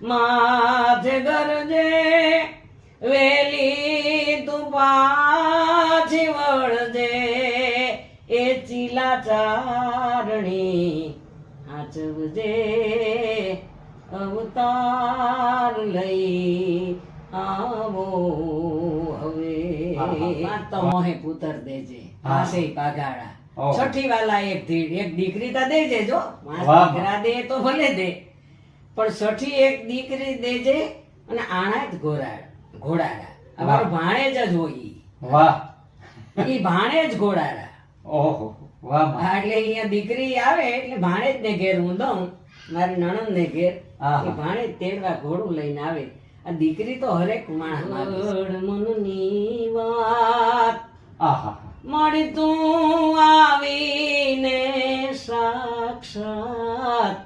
માથે ગરજે વેલી તું પાછી વળજે એ ચીલા ચારણી હાચવજે અવતાર લઈ આવો હવે. તો મોહે પુતર દેજે પાસે પાગાડા છઠ્ઠી વાલા એક એક દીકરી તો દેજે જો દીકરા દે તો ભલે દે. પણ સઠી એક દીકરી દેજે અને આણા જ ઘોડાડ ઘોડાડા અમારો ભાણેજ જ હોય. વાહ. ઈ ભાણેજ ઘોડાડા ઓહો વાહ એટલે અહીંયા દીકરી આવે એટલે ભાણેજ ને ઘેર હું દઉં. મારી નણંદ ને ઘેર. આહા. એ ભાણેજ તેડવા ઘોડું લઈને આવે. આ દીકરી તો હરેક માણસ મનની વાત આહા. મળી તું આવીને સાક્ષાત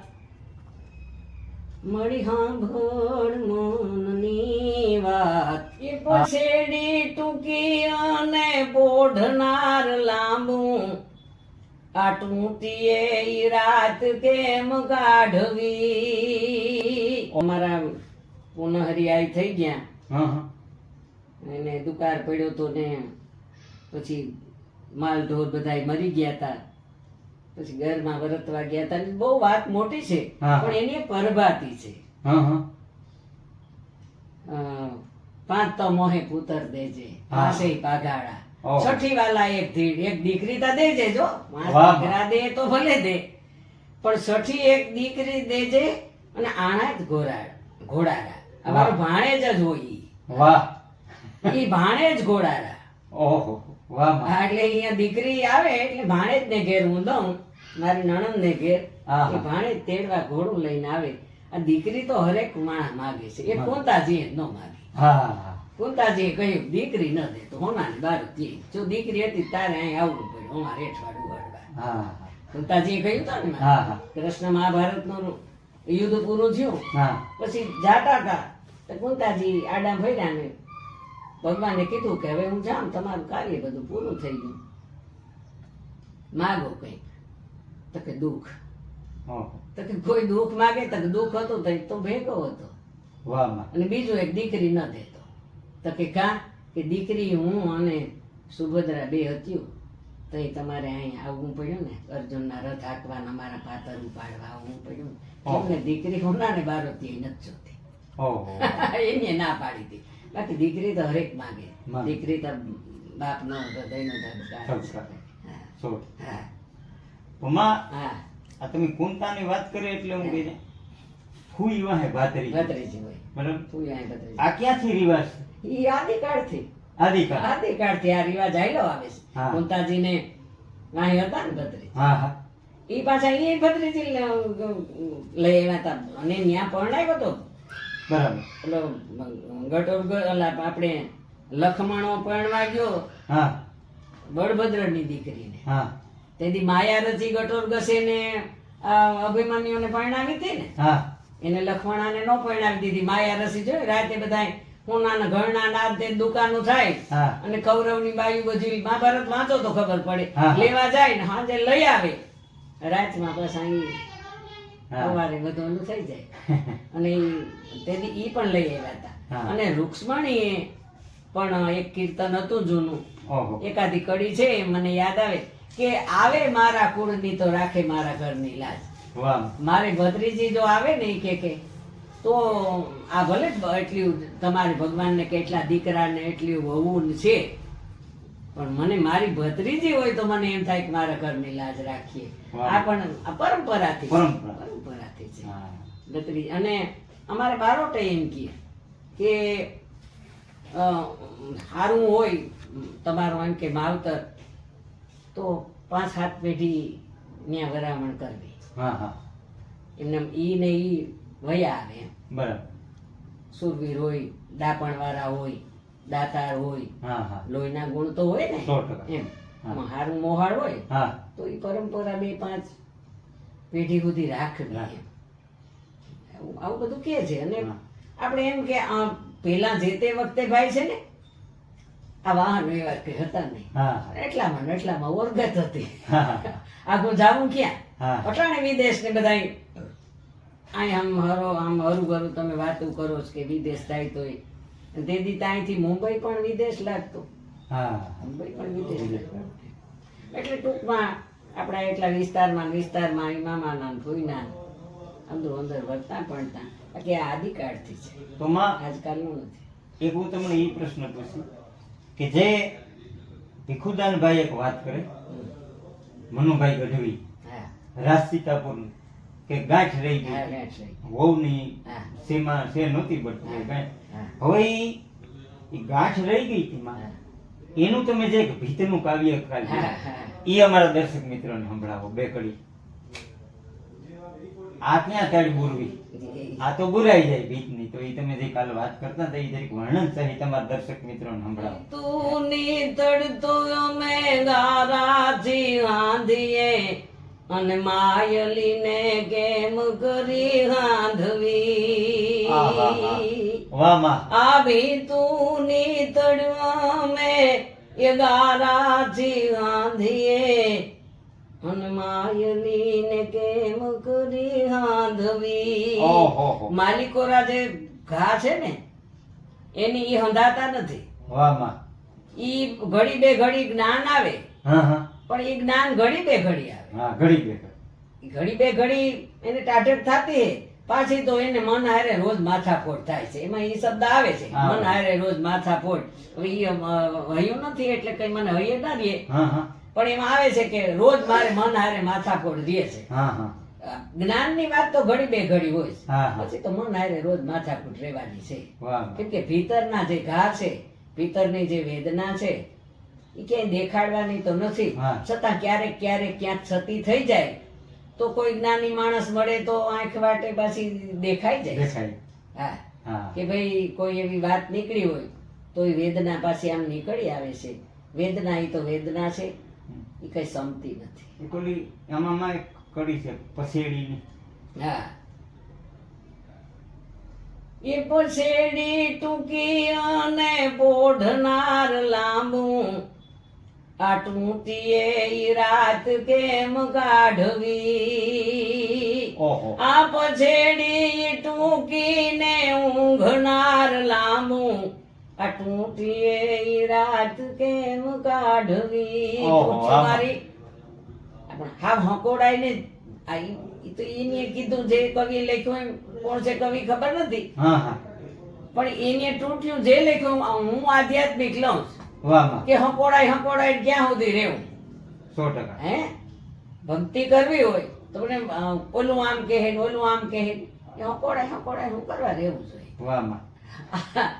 મળી સાંભળ મનની વાત. એ પછેડી ટૂંકી અને બોઢનાર લાંબુ. આટમુતીએ ઈ રાત કેમ કાઢવી અમારા પુનહરિયાય થઈ ગયા. હા હા. એને દુકાળ પડ્યો તો ને પછી માલ ઢોર બધા મરી ગયા હતા પછી ઘરમાં વરતવા ગયા હતા બહુ વાત મોટી છે પણ એની પરભાતી છે. પાંચ તો મોહે પુતર દેજે પાસે પાગાડા છઠ્ઠી વાલા એક ધીડ એક દીકરી તો દેજે જો. દીકરા દે તો ભલે દે. પણ છઠ્ઠી એક દીકરી દેજે અને આણા જ ઘોડાડ ઘોડાડા અમારો ભાણેજ જ હોય. વાહ. ઈ ભાણેજ ઘોડાડા ઓહો. વાહ એટલે અહીંયા દીકરી આવે એટલે ભાણેજ ને ઘેર હું દઉં. મારી નણંદ ને ઘેર ભાણેજ તેડવા ઘોડું લઈને આવે. આ દીકરી તો હરેક માણસ માગે છે. એ કુંતાજી ન માગે. હા કહ્યું દીકરી ન દે તો હોનાની બાર જી દીકરી હતી તારે અહીં આવવું પડ્યું અમારે રેઠવાડું વળવા. હા કહ્યું હતું ને હા હા. કૃષ્ણ મહાભારતનું યુદ્ધ પૂરું થયું. હા. પછી જાતા હતા. તો કુંતાજી આડા ભર્યા ને ભગવાને કીધું કે હવે હું જાઉં તમારું કાર્ય બધું પૂરું થઈ ગયું. માગો કંઈક. તો કે દુઃખ. તો કે કોઈ દુઃખ માગે તો દુઃખ હતું તો તો ભેગો હતો. અને બીજું એક દીકરી ન દેતો. તો કે કા? કે દીકરી હું અને સુભદ્રા બે હત્યું. તો એ તમારે અહીં આવવું પડ્યું ને? અર્જુનના રથ હાંકવાના મારા પાતર ઉપાડવા આવવું પડ્યું. એમને દીકરી હોના ને બારોતી નથી જોતી. એને ના પાડી હતી બાકી દીકરી તો હરેક માગે. દીકરી તો બાપનો હૃદયનો છે. હા. સો. હા. પમા હા. આ તમે કુંતાની વાત કરી એટલે હું કહીને વાહે ભાતરી. ભત્રીજી હોય બરાબર? તું અહીં ભત્રીજી આ ક્યાંથી રિવાજ? છે? ઈ આદિકાળથી આદિકાળ આદિકાળથી આ રિવાજ આયલો આવે છે. કુંતાજીને વાહી હતા ને ભત્રી. હા હા. ઈ પાછા ઈ ભત્રીજી લઈ આવ્યા હતા. અને ત્યાં પરણાવ્યો તો બરાબર. ગટોર ઓલા આપણે લખમણો પરણવા ગયો હા. બળભદ્રની દીકરીને. હા. તેથી માયા રચી ગટોર ઘસે ને અભિમન્યુને પરણાવી હતી ને? હા. એને લખમણાને ન પરણાવી દીધી. માયા રસી જોઈ રાતે બધા હોનાના ઘરના નાદ દુકાનો થાય હા. અને કૌરવની બાયુ બધી મહાભારત વાંચો તો ખબર પડે. લેવા જાય ને હાજે લઈ આવે. રાતમાં બસ અહીં. સવારે બધું થઈ જાય. અને તેથી ઈ પણ લઈ આવ્યા હતા. અને રૂક્ષ્મણીએ પણ એક કીર્તન હતું જૂનું. એકાદી કડી છે મને યાદ આવે કે આવે મારા કુળની તો રાખે મારા ઘરની લાજ. મારે ભત્રીજી જો આવે ને કે કે તો આ ભલે એટલી તમારે ભગવાનને કેટલા દીકરા ને એટલી વહુ છે પણ મને મારી ભત્રીજી હોય તો મને એમ થાય કે મારા ઘરની લાજ રાખીએ. આ પણ પરંપરાથી પરંપરાથી છે. ભત્રીજી અને અમારે બારોટે એમ કહે કે સારું હોય તમારું એમ કે માવતર તો પાંચ સાત પેઢી ત્યાં વરામણ કરવી. હા હા. એમને ઈ ને ઈ વયા આવે એમ. બરાબર. સુરવીર હોય દાપણ વાળા હોય દાતાર હોય લોહીના ગુણ તો હોય ને એમ. હારું મોહાળ હોય તો એ પરંપરા બે પાંચ પેઢી સુધી રાખવી આવું- બધું કે છે. અને આપણે એમ કે આ પેલા જે તે વખતે ભાઈ છે ને આ વાહન વ્યવહાર કઈ હતા નહીં એટલામાં ને એટલામાં ઓરગત હતી. હા જાવું ક્યાં? અટાણે વિદેશ ને બધા આમ હરો આમ હરું કરું તમે વાતો કરો છો કે વિદેશ થાય તોય તેથી ત્યાંથી મુંબઈ પણ વિદેશ લાગતો. હા. મુંબઈ પણ વિદેશ લાગતું. એટલે ટૂંકમાં આપણા એટલા વિસ્તારમાં વિસ્તારમાં અહીં મામાના ને ફોઈના અંદર અંદર વધતા પડતા બાકી આ આદિકાળથી છે. તો માં આજકાલનું નથી. એક હું તમને એ પ્રશ્ન પૂછું કે જે ભીખુદાનભાઈ એક વાત કરે મનુભાઈ ગઢવી હા. રાજ સીતાપુર કે ગાંઠ રહી ગઈ. વહુની સીમા છે નહોતી બળતી ગાંઠ. હવે ગાંઠ રહી ગઈ હતી માં. એનું તમે જે ભીતનું કાવ્ય કાઢ્યું એ અમારા દર્શક મિત્રોને સંભળાવો બે કડી. આ ક્યાં તાળી બોલવી આ તો બુરાઈ જાય ભીતની તો એ તમે જે કાલ વાત કરતા હતા એ જરીક વર્ણન સહિત તમારા દર્શક મિત્રોને સંભળાવો. તું નીતળતો અમે ગારાથી હાંધીએ અને માયલીને કેમ કરી હાંધવી આવી તું ની તડવા મે એ ગારાથી હાંધીએ અને માયલીને કેમ કરી હાંધવી માલિકોરા જે ઘા છે ને એની ઈ હંધાતા નથી. વાહમાં ઈ ઘડી બે ઘડી જ્ઞાન આવે. હા હા. પણ એ જ્ઞાન ઘડી બે ઘડી આવે. હા ઘડી બે ઘડી. ઘડી બે ઘડી એને ટાઢક થતી પાછી તો એને મન હારે રોજ માથાફોડ થાય છે. એમાં એ શબ્દ આવે છે મન હારે રોજ માથાફોડ. હવે એ હયું નથી એટલે કઈ મને હૈયે ના હા પણ એમાં આવે છે કે રોજ મારે મન હારે માથાફોડ દે છે. જ્ઞાનની વાત તો ઘડી બે ઘડી હોય પછી તો મન હારે રોજ માથાકૂટ રહેવાની છે. કેમ કે ભીતરના જે ઘા છે ભીતરની જે વેદના છે એ ક્યાંય દેખાડવાની તો નથી. છતાં ક્યારેક ક્યારેક ક્યાંક છતી થઈ જાય તો કોઈ જ્ઞાની માણસ મળે તો આંખ વાટે પાછી દેખાઈ જાય. દેખાય. હા. કે ભાઈ કોઈ એવી વાત નીકળી હોય તો એ વેદના પાછી આમ નીકળી આવે છે. વેદના એ તો વેદના છે. એ કઈ સમતી નથી. એક ઓલી આમાં માં એક કડી છે પસેડીની હા. એ પછેડી ટૂંકી અને પોઢનાર લાંબુ આ ઈ રાત કેમ કાઢવી? આ પછેડી ટૂંકીને ઊંઘનાર લાંબુ. આ ટૂંટીએ ઈ રાત કેમ કાઢવી. મારી. હા હકોડાય હકોડાઈને આ ઈ ઈ તો એને કીધું જે કવિ લખ્યું એમ કોણ છે કવિ ખબર નથી? પણ એને તૂટ્યું જે લખ્યું હું આધ્યાત્મિક લઉં છું. કે હંકોડાય હંકોડાય ક્યાં સુધી રહેવું. સો ટકા. હે? ભક્તિ કરવી હોય તો મને ઓલું આમ કહે ને ઓલું આમ કહે કે હંકોડાય હંકોડાય હું કરવા રહેવું જોઈએ વાહમાં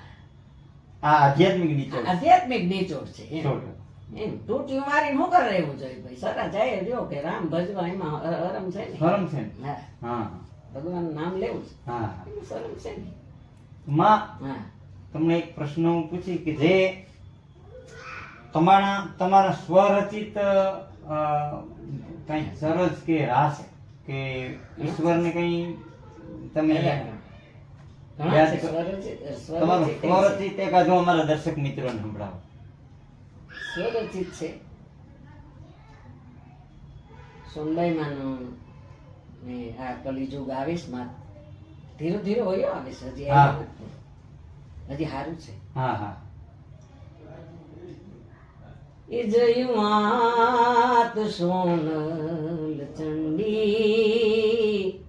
આ આધ્યાત્મિક નીચોડ આધ્યાત્મિક નીચોડ છે. સો ટકા. એમ તૂટી મારીને શું કરે રહેવું જોઈએ ભાઈ સરા જાય રહ્યો કે રામ ભજવા એમાં હરમ છે ને? હરમ છે ને? હા. હા ભગવાનનું નામ લેવું છે. હા શરમ છે ને? માં હા. તમને એક પ્રશ્ન હું પૂછી કે જે તમારા તમારા સ્વરચિત કઈ સરસ કે રાસ કે ઈશ્વરને કઈ તમે તમારું સ્વરચિત સ્વરચિત એક આજો અમારા દર્શક મિત્રોને સંભળાવો. સ્વરચિત છે. સોનબાઈ માનું ને આ કલિજુગ આવીશમાં ધીરે ધીરે હોય આવીશ. હજી. હજી સારું છે. હા હા. એ જયમાત સોનલ ચંડી.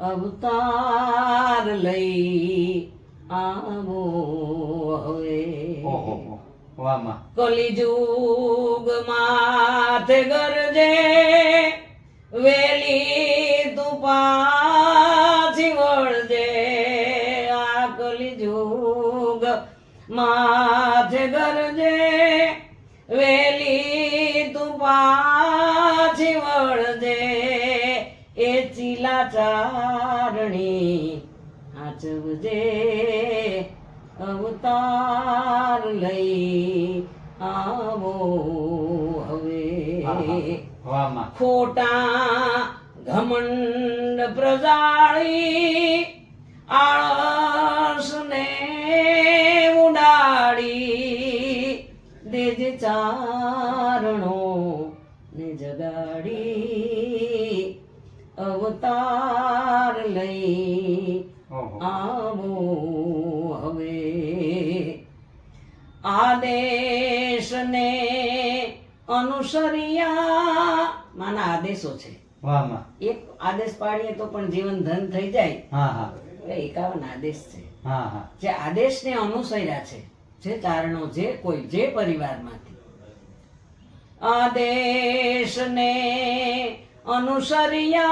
અવતાર લઈ આવો હવે. કલિજુગ માથે ગરજે વેલી તું ચીલા ચારણી આચવજે અવતાર લઈ આવો હવે. ખોટા ઘમંડ પ્રજાળી આળસને ઉડાડી દેજ ચારણો. લઈ આવો હવે. આદેશને અનુસર્યા. માના આદેશો છે. એક આદેશ પાડીએ તો પણ જીવન ધન થઈ જાય. હા હા. એ એકાવન આદેશ છે. જે આદેશને અનુસર્યા છે જે કારણો જે કોઈ જે પરિવારમાંથી. આદેશને અનુસર્યા.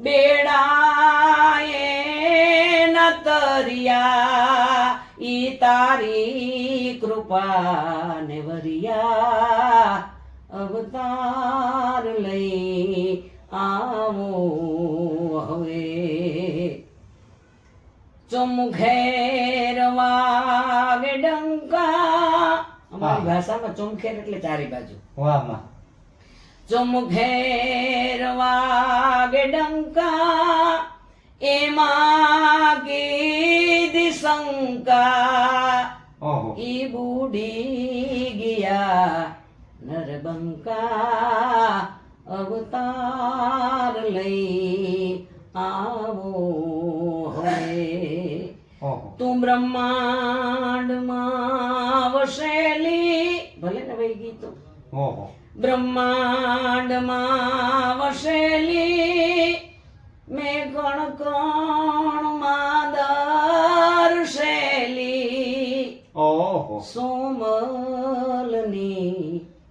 બેડાએ નતરિયા ઈ તારી કૃપા ને વરિયા. અવતાર લઈ આવો હવે. ચુમખેર વાગે ડંકા. અમારી ભાષામાં ચુમખેર એટલે ચારે બાજુ. વાહ. ચુમખેર વાગે ડંકા એમાં કીધી શંકા. ઈ બુડી ગયા નરબંકા અવતાર લઈ આવો હવે. તું બ્રહ્માંડમાં વસેલી. ભલે ને ભાઈ ગીતો. ઓહો. બ્રહ્માંડમાં વસેલી મેં કણ કણમાં દર્શેલી ઓહો સોમલની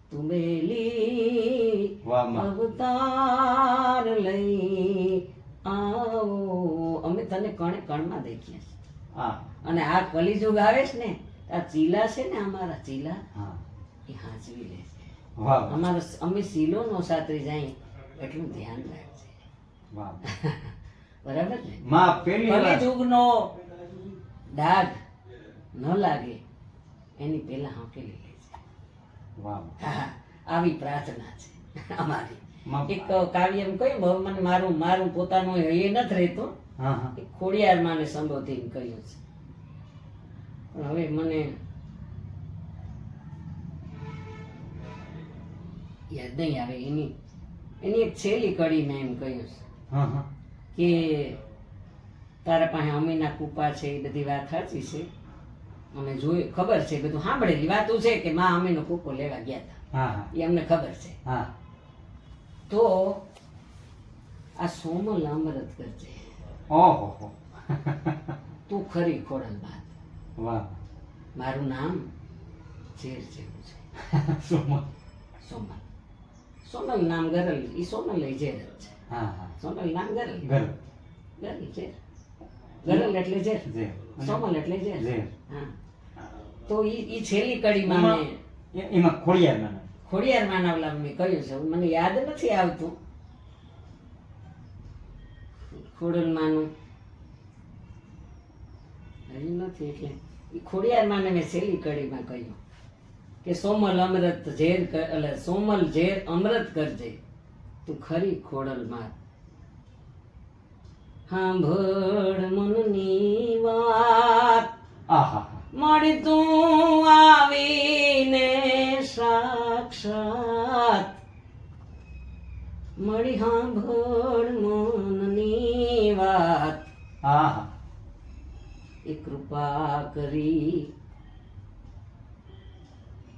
તુમેલી અવતાર લઈ આવો અમે તને કણે કણમાં દેખીએ છીએ. હા અને આ કલિયુગ આવે છે ને આ ચીલા છે ને અમારા ચીલા હા એ હાંચવી લે છે અમારો અમે સીલો નો સાતરી જાય એટલું ધ્યાન રાખજે. બરાબર ને? માં પેલી કલિયુગનો ડાઘ ન લાગે એની પહેલા હાંકેલી લે છે વાહ. હા, આવી પ્રાર્થના છે અમારી. એક કાવ્ય એમ કહ્યું હવે મારું મારું પોતાનું એ નથી રહેતો. ખોડિયાર માને સંબોધીને કહ્યું છે. પણ હવે મને યાદ નહીં આવે એની એની એક છેલ્લી કડી મેં એમ કહ્યું છે. કે તારા પાસે અમીના કૂપા છે એ બધી વાત સાચી છે. અમે જોયું ખબર છે બધું સાંભળેલી વાતું છે કે માં અમીનો કૂપો લેવા ગયા હતા. એ અમને ખબર છે. હા. તો આ સોમલ અમૃત કરજે. ઓહો. હો તું ખરી ખોડલ બાદ. વાહ. મારું નામ ઝેર જેવું છે. સોમલ સોમલ સોનલ નામ ગરલ ઈ સોનલ એ ઝેર છે. હા હા. સોનલ નામ ગરલ. ગરલ. ગરલ ઝેર ગરલ એટલે ઝેર. જે સોમલ એટલે ઝેર. ઝેર. હા. તો ઈ ઈ છેલ્લી કડીમાં મેં એમાં ખોડિયાર મને ખોડિયાર માનવલા મેં કહ્યું છે. મને યાદ નથી આવતું. ખોડલ માનું. નથી એટલે. એ ખોડિયાર માને મેં છેલ્લી કડીમાં કહ્યું કે સોમલ અમૃત ઝેર એટલે સોમલ ઝેર અમૃત કરજે. તું ખરી ખોડલ માર. સાંભળ મનની વાત. આહા. મળી તું આવીને સાક્ષાત. મળી સાંભળ મનની વાત. આહા. એ કૃપા કરી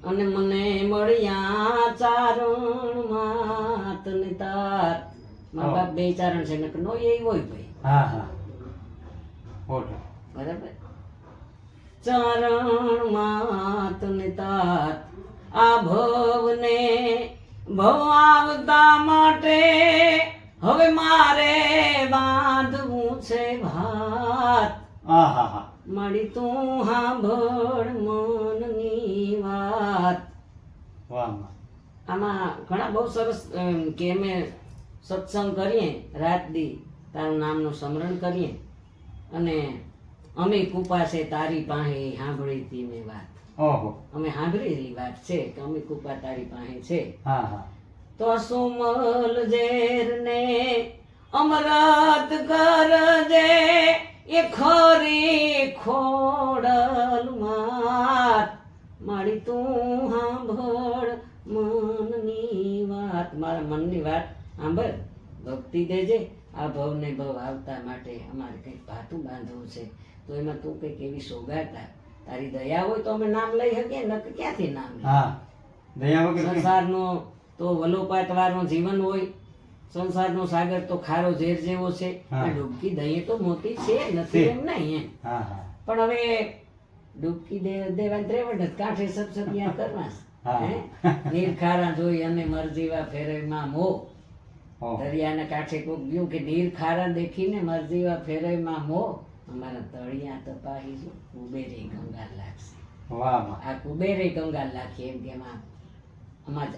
અને મને મળ્યા ચારણ માત ને તાર. મારા બાપ બે ચારણ છે નકર નો એ હોય ભાઈ. હા હા. બરાબર? ચરણ માત ને તાત આ ભવને ભવ આવતા માટે હવે મારે બાંધવું છે ભાત. આહા મળી તું હા. મનની વાત વાહમાં આમાં ઘણા બહુ સરસ કે અમે સત્સંગ કરીએ રાત દી તારું નામનું સ્મરણ કરીએ. અને અમે કૃપા છે તારી પાસે સાંભળી હતી મેં વાત અમે સાંભળેલી વાત છે કે અમે કૃપા તારી પાસે છે. તો સુમલ ઝેર ને અમરત કરજે એ ખરી ખોડલ માત. મારી તું સાંભળ મનની વાત મારા મનની વાત સાંભળ ભક્તિ દેજે આ ભવ ને ભવ આવતા માટે અમારે કંઈક ભાતું બાંધવું છે. તો એમાં તું કંઈક એવી સોગાતા. તારી દયા હોય તો અમે નામ લઈ શકીએ ન ક્યાંથી નામ હા દયા વગર સંસારનો તો વલોપાત વાળું જીવન હોય સંસારનો સાગર તો ખારો ઝેર જેવો છે. આ ડૂબકી દઈએ તો મોતી છે નથી એમ નહીં એમ. પણ હવે ડૂબકી દે દેવા ત્રેવડ કાંઠે સબસબિયા કરવા હા. હે? નીર જોઈ અને મરજીવા ફેરવમાં મો. દરિયાના કાંઠે કોક ગયું કે નીરખારા દેખીને મરજીવા ફેરવમાં મો. અમારા તળિયા તપાહી જો કુબેરે ગંગા લાગશે. વાહ. આ કુબેરે ગંગા લાખી એમ કે એમાં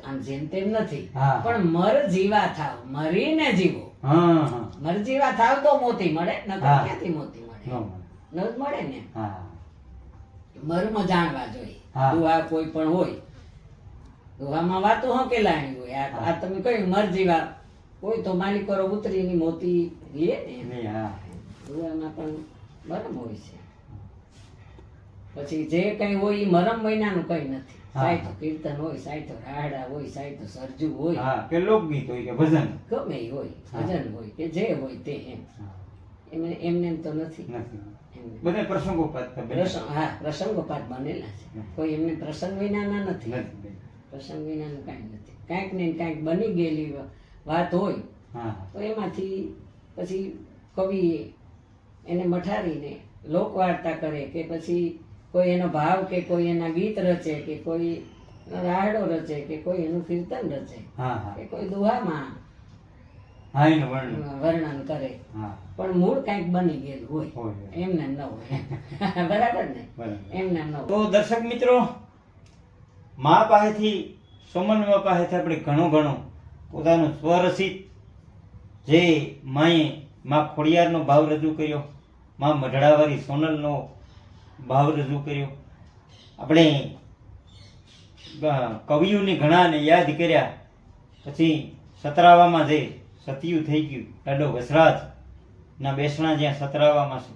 આમ જેમ તેમ નથી. પણ મર જીવા થાવ મરીને જીવો. મર જીવા થાવ તો મોતી મળે નકર ક્યાંથી મોતી મળે? ન મળે. ને? હા. મર્મ જાણવા જોઈએ. દુહા કોઈ પણ હોય. દુહામાં વાતો હકેલાણી હોય. આ તમે કહ્યું મરજી વાત કોઈ તો માલિકોરો ઉતરીની મોતી લે ને દુહામાં પણ મરમ હોય છે. પછી જે કઈ હોય એ મરમ મહિનાનું કઈ નથી. હા. સાહિત્ય કીર્તન હોય સાહિત્ય રાહડા હોય સાહિત્ય સરજુ હોય. કે લોકગીત હોય કે ભજન. ગમે હોય ભજન હોય કે જે હોય તે એમ. એમને એમને એમ તો નથી. બધા પ્રસંગોપાત હા પ્રસંગોપાત બનેલા છે. કોઈ એમને પ્રસંગ વિનાના નથી. પ્રસંગ વિનાનું કાંઈ નથી. કાંઈક ને કાંઈક બની ગયેલી વાત હોય તો એમાંથી પછી કવિ એને મઠારીને લોકવાર્તા કરે કે પછી કોઈ એનો ભાવ કે કોઈ એના ગીત રચે કે કોઈ રાહડો રચે કે કોઈ એનું કીર્તન રચે કે કોઈ દુહામાં હા એનું વર્ણન વર્ણન કરે. હા. પણ મૂળ કાંઈક બની ગયેલું હોય. એમને એમ ન હોય. બરાબર ને. એમને ન તો દર્શક મિત્રો મા પાસેથી સોમન મા પાસેથી આપણે ઘણું ઘણું પોતાનું સ્વરસિત જે માએ મા ખોડિયારનો ભાવ રજૂ કર્યો મા મઢડાવાળી સોનલનો ભાવ રજૂ કર્યો. આપણે કવિઓને ઘણાને યાદ કર્યા. પછી સતરાવામાં જે સતિયું થઈ ગયું. લાડો વસરાજ. ના બેસણા જ્યાં સતરાવામાં છે.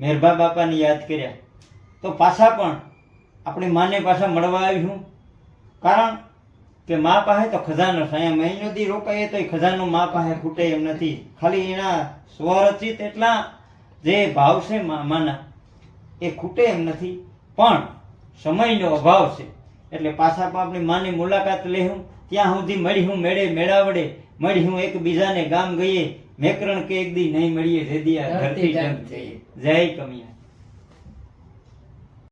મેરભા બાપાને યાદ કર્યા. તો પાછા પણ આપણે માને પાછા મળવા આવ્યું. કારણ કે મા પાસે તો ખજાનો છે. અહીંયા મહિનો દી રોકાઈએ તો ખજાનો મા પાસે ખૂટે એમ નથી. ખાલી એના સ્વરચિત એટલા જે ભાવ છે માના, એ ખૂટે એમ નથી. પણ સમયનો અભાવ છે. એટલે પાછા પણ આપણી માની મુલાકાત લેવું ત્યાં સુધી મળ્યું મેળે, મેળાવડે મળ્યું એકબીજાને ગામ ગઈએ મેકરણ કે એક દી નહીં મળીએ જે દિયા ધરતી જય કમિયા.